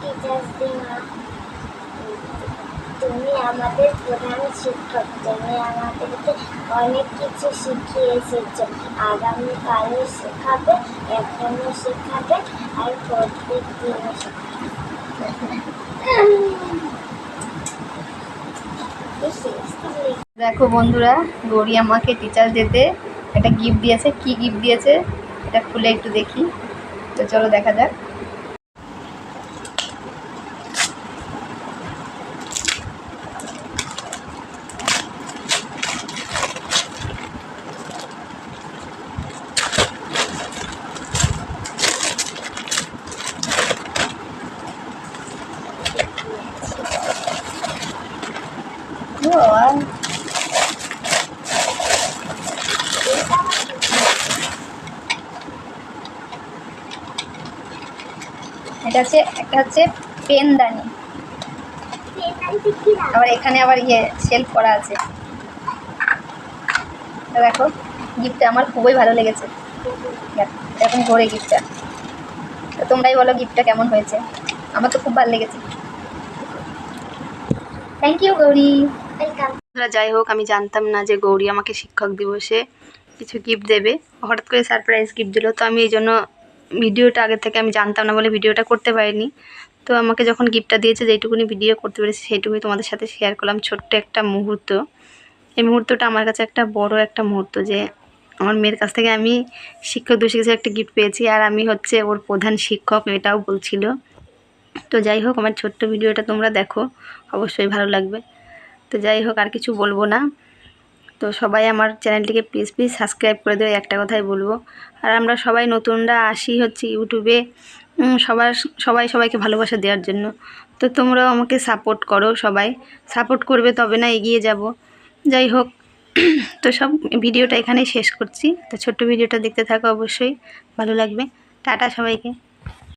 Teachers day মা তুমি আমাদের প্রধান শিক্ষক তুমি আমাদেরকে অনেক কিছু শিখিয়ে এসেছ আগামীকালও শেখাবে এখনও শেখাবে আর প্রত্যেক দিনও দেখো বন্ধুরা, গৌরী আমাকে টিচার ডেতে একটা গিফট দিয়েছে। কি গিফট দিয়েছে? এটা খুলে একটু দেখি। তো চলো দেখা যাক। বাহ, এটা হচ্ছে একটা হচ্ছে পেনদানি। আবার এখানে আবার ইয়ে সেলফ করা আছে। দেখো গিফটটা আমার খুবই ভালো লেগেছে। এরকম ঘোরে গিফটটা তো তোমরাই বলো গিফটটা কেমন হয়েছে? আমার তো খুব ভালো লেগেছে। Thank you Gauri. যাই হোক, আমি জানতাম না যে গৌরী আমাকে শিক্ষক দিবসে কিছু গিফট দেবে। হঠাৎ করে সারপ্রাইজ গিফট দিল। তো আমি এই জন্য ভিডিওটা আগে থেকে আমি জানতাম না বলে ভিডিওটা করতে পারিনি। তো আমাকে যখন গিফটটা দিয়েছে, যেইটুকুনি ভিডিও করতে পেরেছি, সেইটুকুই তোমাদের সাথে শেয়ার করলাম। ছোট্ট একটা মুহূর্ত। এই মুহূর্তটা আমার কাছে একটা বড় একটা মুহূর্ত যে আমার মেয়ের কাছ থেকে আমি শিক্ষক দিবসে কিছু একটা গিফট পেয়েছি। আর আমি হচ্ছে ওর প্রধান শিক্ষক, এটাও বলছিল। তো যাই হোক, আমার ছোট্ট ভিডিওটা তোমরা দেখো। অবশ্যই ভালো লাগবে। তো যাই হোক, আর কিছু বলব না। তো সবাই আমার চ্যানেলটিকে প্লিজ প্লিজ সাবস্ক্রাইব করে দেবে একটা কথাই বলব। আর আমরা সবাই নতুনরা আসি হচ্ছে ইউটিউবে সবার, সবাই সবাইকে ভালোবাসা দেওয়ার জন্য। তো তোমরাও আমাকে সাপোর্ট করো সবাই। সাপোর্ট করবে তবে না এগিয়ে যাব। যাই হোক, তো সব ভিডিওটা এখানেই শেষ করছি। তো ছোট্ট ভিডিওটা দেখতে থাকো অবশ্যই, ভালো লাগবে। টাটা সবাইকে।